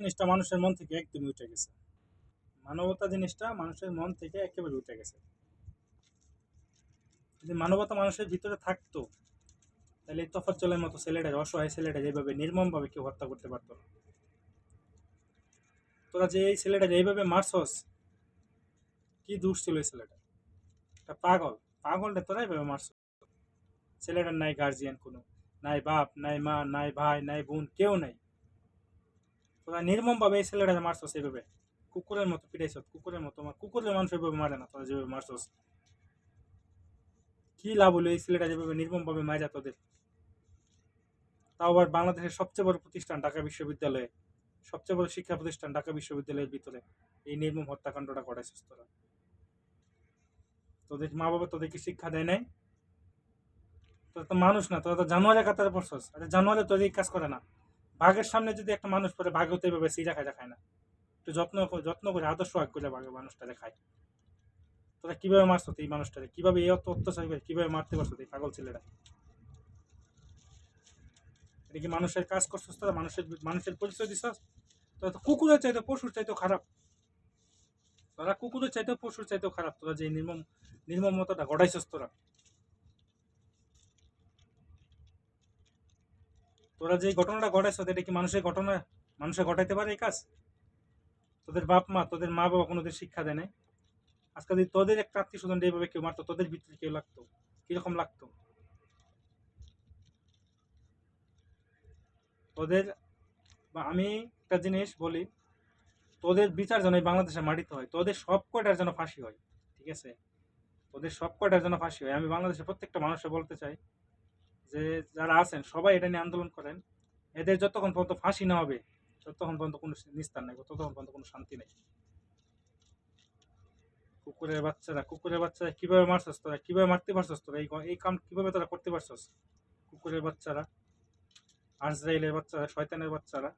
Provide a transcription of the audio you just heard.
জিনিসটা মানুষের মন থেকে একদমই উঠে গেছে। মানবতা জিনিসটা মানুষের মন থেকে একেবারে উঠে গেছে। যদি মানবতা মানুষের ভিতরে থাকতো, তাহলে এই তফাজ্জলের মতো ছেলেটা অসহায় ছেলেটা যেভাবে নির্মমভাবে কেউ হত্যা করতে পারতো না। তোরা যে এই ছেলেটা এইভাবে মারছস, কি দোষ ছিল এই ছেলেটা একটা পাগল। পাগলটা তোরা এইভাবে মারছ ছেলেটার নাই গার্জিয়ান কোনো, নাই বাপ, নাই মা, নাই ভাই, নাই বোন, কেউ নাই। তোরা নির্মমভাবে এই ছেলেটা মারছস এইভাবে কুকুরের মতো পিটাইছ কুকুরের মতো কুকুরের মানুষ এভাবে মারে না, তোরা যেভাবে মারছস। কি লাভ হলো এই ছেলেটা যেভাবে নির্মমভাবে মারা তোদের? তাও আবার বাংলাদেশের সবচেয়ে বড় প্রতিষ্ঠান ঢাকা বিশ্ববিদ্যালয়ে। সবচেয়ে বড় শিক্ষা প্রতিষ্ঠান ঢাকা বিশ্ববিদ্যালয়ের ভিতরে। এই নির্মম হত্যাকাণ্ডটা ঘটাইছিস তোরা। তোদের মা বাবা তোদেরকে শিক্ষা দেয় নাই? তোরা তো মানুষ না, তোরা তো জানোয়ারের কাতারে পড়ছস। আরে জানোয়ারে তোদের কাজ করে না। বাঘের সামনে যদি একটা মানুষ পরে বাঘ হতে এভাবে সিরা খায় খায় না। একটু যত্ন যত্ন করে, আদর্শ আগ করে বাঘে মানুষটারে খায় তোরা কীভাবে মারছো এই মানুষটারে কীভাবে এই অত অত্যাচার করে, কীভাবে মারতে পারছ এই পাগল ছেলেরা? এটা কি মানুষের কাজ করছস তোরা? মানুষের মানুষের পরিচয় দিছস? তোরা তো কুকুরের চাইতে পশুর চাইতেও খারাপ। তোরা কুকুরের চাইতেও, পশুর চাইতেও খারাপ। তোরা যে নির্মম নির্মমতাটা ঘটাইছস তোরা। তোরা যে ঘটনাটা ঘটাইছ, এটা কি মানুষের ঘটনা? মানুষে ঘটাইতে পারে এই কাজ? তোদের বাপ মা, তোদের মা বাবা কোনোদের শিক্ষা দেয় নাই? আজকে যদি তোদের একটা আত্মীয় স্বজন এইভাবে কেউ মারতো, তোদের ভিতরে কেউ লাগতো? কীরকম লাগতো? তোদের, বা আমি একটা জিনিস বলি, তোদের বিচার যেন বাংলাদেশে মাটিতে হয়, তোদের সব কয়টার যেন ফাঁসি হয়, ঠিক আছে? তোদের সব কয়টার যেন ফাঁসি হয়। আমি বাংলাদেশের প্রত্যেকটা মানুষকে বলতে চাই যে যারা আছেন, সবাই এটা নিয়ে আন্দোলন করেন। এদের যতক্ষণ পর্যন্ত ফাঁসি না হবে, ততক্ষণ পর্যন্ত কোনো নিস্তার নেই, ততক্ষণ পর্যন্ত কোনো শান্তি নেই। কুকুরের বাচ্চারা কুকুরের বাচ্চারা কীভাবে মারছস তোরা? কীভাবে মারতে পারছস তোরা? এই এই কাম কীভাবে তারা করতে পারছস? কুকুরের বাচ্চারা, আজরাইলের বাচ্চারা, শয়তানের বাচ্চারা